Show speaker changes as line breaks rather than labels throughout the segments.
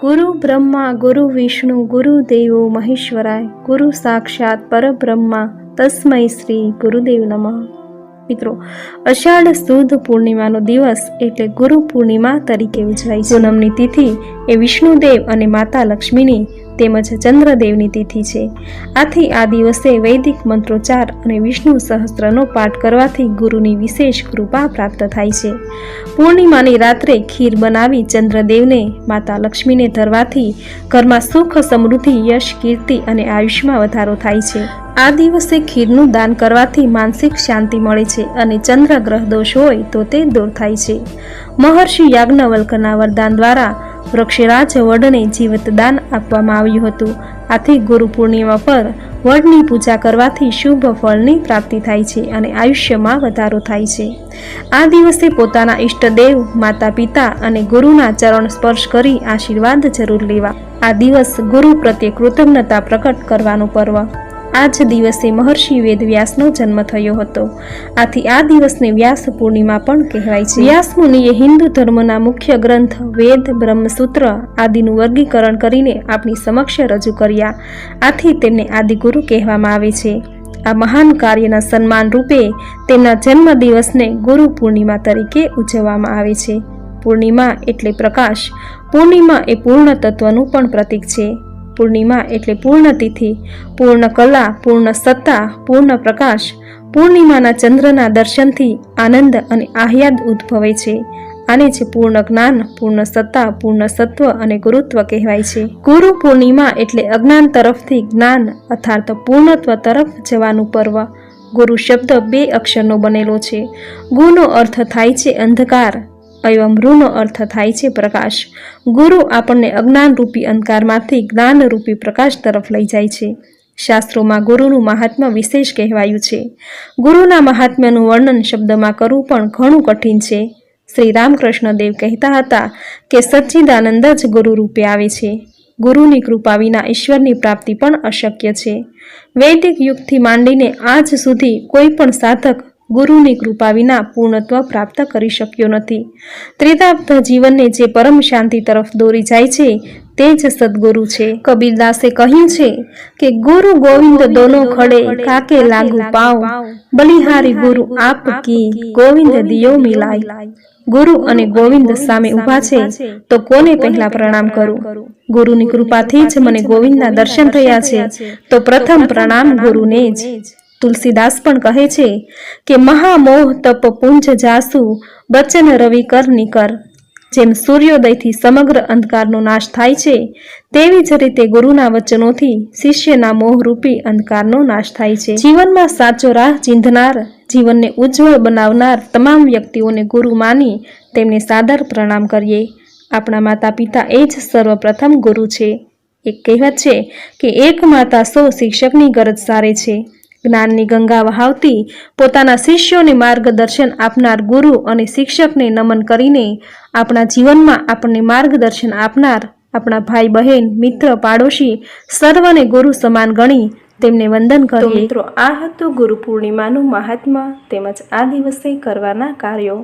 ગુરુ બ્રહ્મા, ગુરુ વિષ્ણુ, ગુરુ દેવો, મહેશ્વરાય, ગુરુ સાક્ષાત પરબ્રહ્મા, તસ્મય શ્રી ગુરુદેવ નમઃ. મિત્રો, અષાઢ સુદ પૂર્ણિમાનો દિવસ એટલે ગુરુ પૂર્ણિમા તરીકે ઉજવાય છે. પૂનમની તિથિ એ વિષ્ણુદેવ અને માતા લક્ષ્મીની તેમજ ચંદ્રદેવની તિથિ છે. આથી આ દિવસે વૈદિક મંત્રોચ્ચાર અને વિષ્ણુ સહસ્ત્રનો પાઠ કરવાથી ગુરુની વિશેષ કૃપા પ્રાપ્ત થાય છે. પૂર્ણિમાની રાત્રે ખીર બનાવી ચંદ્રદેવને, માતા લક્ષ્મીને ધરવાથી ઘરમાં સુખ સમૃદ્ધિ, યશ, કીર્તિ અને આયુષ્યમાં વધારો થાય છે. આ દિવસે ખીરનું દાન કરવાથી માનસિક શાંતિ મળે છે અને ચંદ્ર ગ્રહ દોષ હોય તો તે દૂર થાય છે. મહર્ષિ યાજ્ઞવલ્કના વરદાન દ્વારા વૃક્ષરાજ વડને જીવત દાન આપવામાં આવ્યું હતું. આથી ગુરુ પૂર્ણિમા પર વડની પૂજા કરવાથી શુભ ફળની પ્રાપ્તિ થાય છે અને આયુષ્યમાં વધારો થાય છે. આ દિવસે પોતાના ઈષ્ટદેવ માતા પિતા અને ગુરુના ચરણ સ્પર્શ કરી આશીર્વાદ જરૂર લેવા. આ દિવસ ગુરુ પ્રત્યે કૃતજ્ઞતા પ્રકટ કરવાનું પર્વ. આ જ દિવસે મહર્ષિ વેદવ્યાસનો જન્મ થયો હતો. આથી આ દિવસને વ્યાસ પૂર્ણિમા પણ કહેવાય છે. વ્યાસ મુનિએ હિન્દુ ધર્મના મુખ્ય ગ્રંથ વેદ, બ્રહ્મસૂત્ર આદિનું વર્ગીકરણ કરીને આપણી સમક્ષ રજૂ કર્યા. આથી તેમને આદિગુરુ કહેવામાં આવે છે. આ મહાન કાર્યના સન્માન રૂપે તેમના જન્મદિવસને ગુરુ પૂર્ણિમા તરીકે ઉજવવામાં આવે છે. પૂર્ણિમા એટલે પ્રકાશ. પૂર્ણિમા એ પૂર્ણ તત્વનું પણ પ્રતીક છે. પૂર્ણિમા એટલે પૂર્ણ તિથિ, પૂર્ણ કલા, પૂર્ણ સત્તા, પૂર્ણ પ્રકાશ, પૂર્ણિમાના ચંદ્રના દર્શનથી આનંદ અને આહ્યાદ ઉદ્ભવે છે. આને છે પૂર્ણ જ્ઞાન, પૂર્ણ સત્તા, પૂર્ણ સત્વ અને ગુરુત્વ કહેવાય છે. ગુરુ પૂર્ણિમા એટલે અજ્ઞાન તરફથી જ્ઞાન અર્થાત પૂર્ણત્વ તરફ જવાનું પર્વ. ગુરુ શબ્દ બે અક્ષરનો બનેલો છે. ગુનો અર્થ થાય છે અંધકાર રૂનો અર્થ થાય છે પ્રકાશ. ગુરુ આપણને અજ્ઞાનરૂપી અંધકારમાંથી જ્ઞાનરૂપી પ્રકાશ તરફ લઈ જાય છે. શાસ્ત્રોમાં ગુરુનું મહાત્મ્ય વિશેષ કહેવાયું છે. ગુરુના મહાત્મ્યનું વર્ણન શબ્દમાં કરવું પણ ઘણું કઠિન છે. શ્રી રામકૃષ્ણ દેવ કહેતા હતા કે સચ્ચિદાનંદ જ ગુરુ રૂપે આવે છે. ગુરુની કૃપા વિના ઈશ્વરની પ્રાપ્તિ પણ અશક્ય છે. વૈદિક યુગથી માંડીને આજ સુધી કોઈ પણ સાધક ગુરુની કૃપા વિના પૂર્ણત્વ પ્રાપ્ત કરી શક્યો નથી. ત્રિતાબ્ધ જીવનને જે પરમ શાંતિ તરફ દોરી જાય છે, તે જ સદગુરુ છે. કબીરદાસે કહ્યું છે કે, ગુરુ ગોવિંદ દોનો ખડે કાકે લાગુ પાવ બલિહારી ગુરુ આપ કી ગોવિંદ દિયો મિલાય. ગુરુ અને ગોવિંદ સામે ઊભા છે, તો કોને પહેલા પ્રણામ કરું? ગુરુની કૃપાથી જ મને ગોવિંદના દર્શન થયા છે, તો પ્રથમ પ્રણામ ગુરુને જ. તુલસીદાસ પણ કહે છે કે મહામોહ તપ પુંજ જાસુ બચન રવિ કર નિકર. જેમ સૂર્યોદયથી સમગ્ર અંધકારનો નાશ થાય છે, તેવી જ રીતે ગુરુના વચનોથી શિષ્યના મોહરૂપી અંધકારનો નાશ થાય છે. જીવનમાં સાચો રાહ ચીંધનાર, જીવનને ઉજ્જવળ બનાવનાર તમામ વ્યક્તિઓને ગુરુ માની તેમને સાદર પ્રણામ કરીએ. આપણા માતા પિતા એ જ સર્વપ્રથમ ગુરુ છે. એક કહેવત છે કે, એક માતા સો શિક્ષકની ગરજ સારે છે. જ્ઞાનની ગંગા વહાવતી પોતાના શિષ્યોને માર્ગદર્શન આપનાર ગુરુ અને શિક્ષકને નમન કરીને આપણા જીવનમાં આપણને માર્ગદર્શન આપનાર આપણા ભાઈ બહેન મિત્ર પાડોશી સર્વને ગુરુ સમાન ગણી તેમને વંદન કરીએ. મિત્રો આ હતું ગુરુ પૂર્ણિમાનું મહાત્મા તેમજ આ દિવસે કરવાના કાર્યો.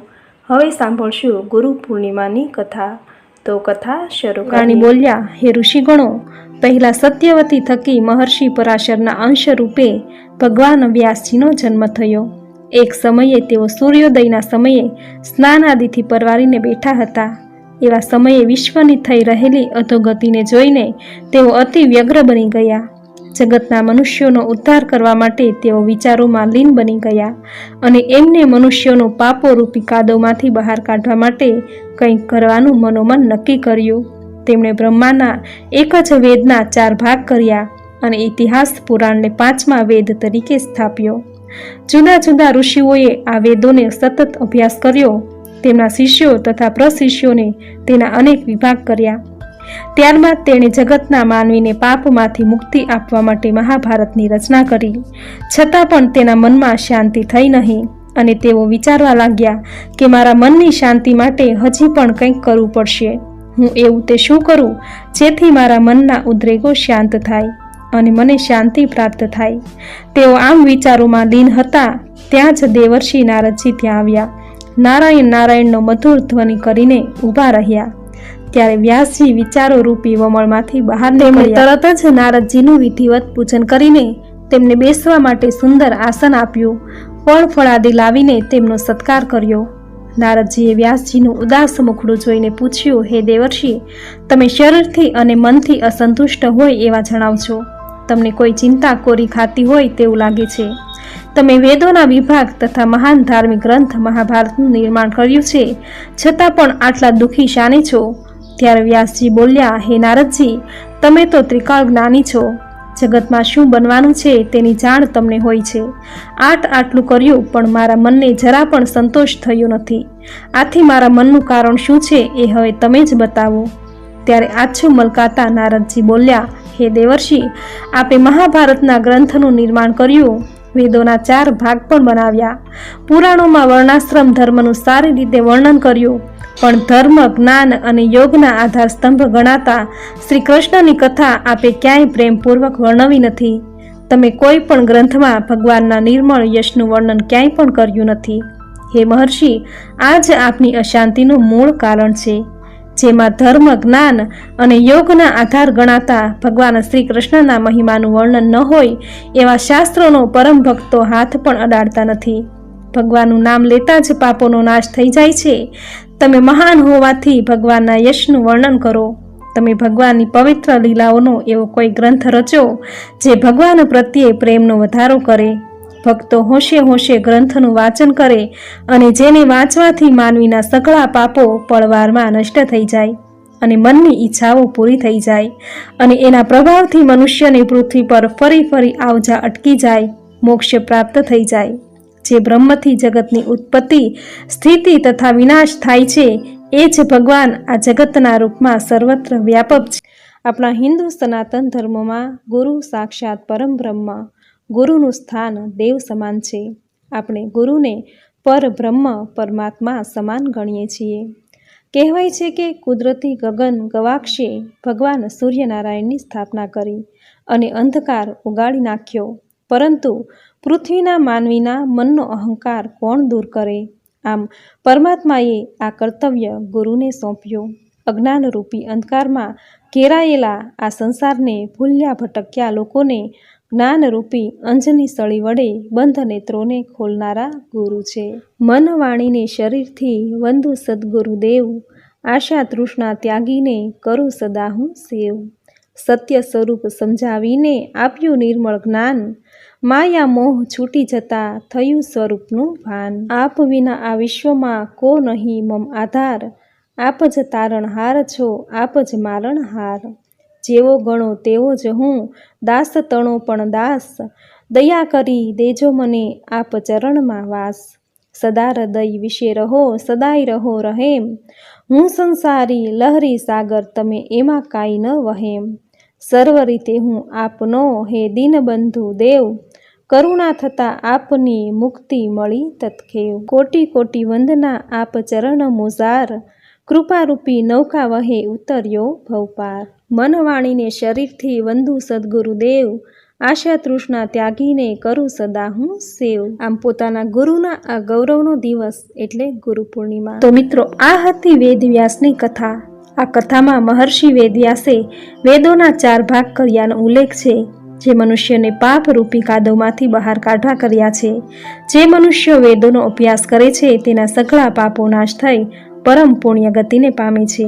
હવે સાંભળશું ગુરુ પૂર્ણિમાની કથા. તો કથા શરૂ રાણી બોલ્યા, હે ઋષિગણો, પહેલા સત્યવતી થકી મહર્ષિ પરાશરના અંશ રૂપે ભગવાન વ્યાસજીનો જન્મ થયો. એક સમયે તેઓ સૂર્યોદયના સમયે સ્નાન આદિથી પરવારીને બેઠા હતા. એવા સમયે વિશ્વની થઈ રહેલી અધોગતિને જોઈને તેઓ અતિ વ્યગ્ર બની ગયા. જગતના મનુષ્યોનો ઉદ્ધાર કરવા માટે તેઓ વિચારોમાં લીન બની ગયા અને એમને મનુષ્યોનો પાપો રૂપી કાદવમાંથી બહાર કાઢવા માટે કંઈક કરવાનું મનોમન નક્કી કર્યું. તેમણે બ્રહ્માના એક જ વેદના ચાર ભાગ કર્યા અને ઇતિહાસ પુરાણને પાંચમા વેદ તરીકે સ્થાપ્યો. જુદા જુદા ઋષિઓએ આ વેદોને સતત અભ્યાસ કર્યો. તેમના શિષ્યો તથા પ્રશિષ્યોને તેના અનેક વિભાગ કર્યા. ત્યારબાદ તેણે જગતના માનવીને પાપમાંથી મુક્તિ આપવા માટે મહાભારતની રચના કરી. છતાં પણ તેના મનમાં શાંતિ થઈ નહીં અને તેઓ વિચારવા લાગ્યા કે મારા મનની શાંતિ માટે હજી પણ કંઈક કરવું પડશે. હું એવું તે શું કરું? જેથી મારા મનના ઉદ્રેગો શાંત થાય અને મને શાંતિ પ્રાપ્ત થાય. તેઓ આમ વિચારોમાં લીન હતા. ત્યાં જ દેવર્ષિ નારદજી ત્યાં આવ્યા. નારાયણ નારાયણનો મધુર ધ્વનિ કરીને ઊભા રહ્યા. ત્યારે વ્યાસજી વિચારો રૂપી વમળમાંથી બહાર તરત જ નારદજીનું વિધિવત પૂજન કરીને તેમને બેસવા માટે સુંદર આસન આપ્યું. ફળ ફળાદી લાવીને તેમનો સત્કાર કર્યો. નારદજીએ વ્યાસજીનું ઉદાસ મુખડું જોઈને પૂછ્યું હે દેવર્ષિ તમે શરીરથી અને મનથી અસંતુષ્ટ હોય એવા જણાવજો. તમને કોઈ ચિંતા કોરી ખાતી હોય તેવું લાગે છે. તમે વેદોના વિભાગ તથા મહાન ધાર્મિક ગ્રંથ મહાભારતનું નિર્માણ કર્યું છે. છતાં પણ આટલા દુઃખી શાને છો. ત્યારે વ્યાસજી બોલ્યા, હે નારદજી, તમે તો ત્રિકાળ જ્ઞાની છો. જગતમાં શું બનવાનું છે તેની જાણ તમને હોય છે. આટ આટલું કર્યું, પણ મારા મનને જરા પણ સંતોષ થયો નથી. આથી મારા મનનું કારણ શું છે એ હવે તમે જ બતાવો. ત્યારે આછું મલકાતા નારદજી બોલ્યા, હે દેવર્ષિ, આપે મહાભારતના ગ્રંથનું નિર્માણ કર્યું. વેદોના ચાર ભાગ પણ બનાવ્યા. પુરાણોમાં વર્ણાશ્રમ ધર્મનું સારી રીતે વર્ણન કર્યું. પણ ધર્મ, જ્ઞાન અને યોગના આધાર સ્તંભ ગણાતા શ્રી કૃષ્ણની કથા આપે ક્યાંય પ્રેમપૂર્વક વર્ણવી નથી. તમે કોઈ પણ ગ્રંથમાં ભગવાનના નિર્મળ યશનું વર્ણન ક્યાંય પણ કર્યું નથી. હે મહર્ષિ આ જ આપની અશાંતિનું મૂળ કારણ છે. જેમાં ધર્મ, જ્ઞાન અને યોગના આધાર ગણાતા ભગવાન શ્રી કૃષ્ણના મહિમાનું વર્ણન ન હોય, એવા શાસ્ત્રોનો પરમ ભક્તો હાથ પણ અડાડતા નથી. ભગવાનનું નામ લેતા જ પાપોનો નાશ થઈ જાય છે. તમે મહાન હોવાથી ભગવાનના યશનું વર્ણન કરો. તમે ભગવાનની પવિત્ર લીલાઓનો એવો કોઈ ગ્રંથ રચો, જે ભગવાન પ્રત્યે પ્રેમનો વધારો કરે. ભક્તો હોશે હોશે ગ્રંથનું વાંચન કરે અને જેને વાંચવાથી માનવીના સકળા પાપો પળવારમાં નષ્ટ થઈ જાય અને મનની ઈચ્છાઓ પૂરી થઈ જાય અને એના પ્રભાવથી મનુષ્યની પૃથ્વી પર ફરી ફરી આવજા અટકી જાય, મોક્ષ પ્રાપ્ત થઈ જાય. જે બ્રહ્મથી જગતની ઉત્પત્તિ, સ્થિતિ તથા વિનાશ થાય છે, એ જ ભગવાન આ જગતના રૂપમાં સર્વત્ર વ્યાપક છે. આપણા હિન્દુ સનાતન ધર્મમાં ગુરુ સાક્ષાત પરમ બ્રહ્મ ગુરુનું સ્થાન દેવ સમાન છે. આપણે ગુરુને પરબ્રહ્મ પરમાત્મા સમાન ગણીએ છીએ. કહેવાય છે કે કુદરતી ગગન ગવાક્ષે ભગવાન સૂર્યનારાયણની સ્થાપના કરી અને અંધકાર ઉગાડી નાખ્યો. પરંતુ પૃથ્વીના માનવીના મનનો અહંકાર કોણ દૂર કરે? આમ પરમાત્માએ આ કર્તવ્ય ગુરુને સોંપ્યો. અજ્ઞાનરૂપી અંધકારમાં ઘેરાયેલા આ સંસારને ભૂલ્યા ભટક્યા લોકોને જ્ઞાનરૂપી અંજની સળી વડે બંધ નેત્રોને ખોલનારા ગુરુ છે. મન વાણીને શરીરથી વંદુ સદગુરુદેવ આશા તૃષ્ણા ત્યાગીને કરું સદા હું સેવ. સત્ય સ્વરૂપ સમજાવીને આપ્યું નિર્મળ જ્ઞાન, માયા મોહ છૂટી જતા થયું સ્વરૂપનું ભાન. આપ વિના આ વિશ્વમાં કો નહીં મમ આધાર, આપ જ તારણહાર છો, આપ જ મારણહાર. જેવો ગણો તેવો જ હું. દાસ તણો પણ દાસ. દયા કરી દેજો મને આપ ચરણમાં વાસ. સદા હૃદય વિશે રહો, સદાય રહો રહેમ. હું સંસારી લહરી સાગર તમે એમાં કાંઈ ન વહેમ. સર્વ રીતે હું આપનો હે દીનબંધુ દેવ. કરુણા થતાં આપની મુક્તિ મળી તત્ખેવ. કોટી કોટી વંદના આપ ચરણ મોઝાર. કૃપારૂપી નૌકા વહે ઉતર્યો ભવપાર. મન વાણીને શરીરથી વંદુ સદગુરુદેવ આશા તૃષ્ણા ત્યાગીને કરું સદા હું સેવ. આમ પોતાના ગુરુના આ ગૌરવનો દિવસ એટલે ગુરુ પૂર્ણિમા. તો મિત્રો, આ હતી વેદવ્યાસની કથા. આ કથામાં મહર્ષિ વેદવ્યાસે વેદોના ચાર ભાગ કર્યાનો ઉલ્લેખ છે. જે મનુષ્યને પાપ રૂપી કાદવમાંથી બહાર કાઢવા કર્યા છે. જે મનુષ્ય વેદોનો અભ્યાસ કરે છે, તેના સઘળા પાપો નાશ થઈ પરમ પુણ્ય ગતિને પામે છે.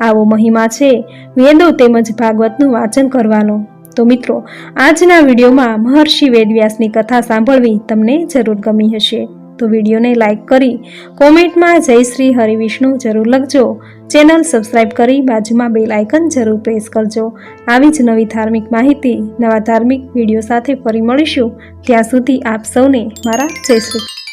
આવો મહિમા છે. વેદો તેમજ ભાગવતનું વાંચન કરવાનો. તો મિત્રો, આજના વિડીયોમાં મહર્ષિ વેદવ્યાસની કથા સાંભળવી તમને જરૂર ગમી હશે. તો વિડીયોને લાઇક કરી, કોમેન્ટમાં જય શ્રી હરિવિષ્ણુ જરૂર લખજો. ચેનલ સબસ્ક્રાઇબ કરી બાજુમાં બેલ આઇકન જરૂર પ્રેસ કરજો. આવી જ નવી ધાર્મિક માહિતી, નવા ધાર્મિક વીડિયો સાથે ફરી મળીશું. ત્યાં સુધી આપ સૌને મારા જય શ્રી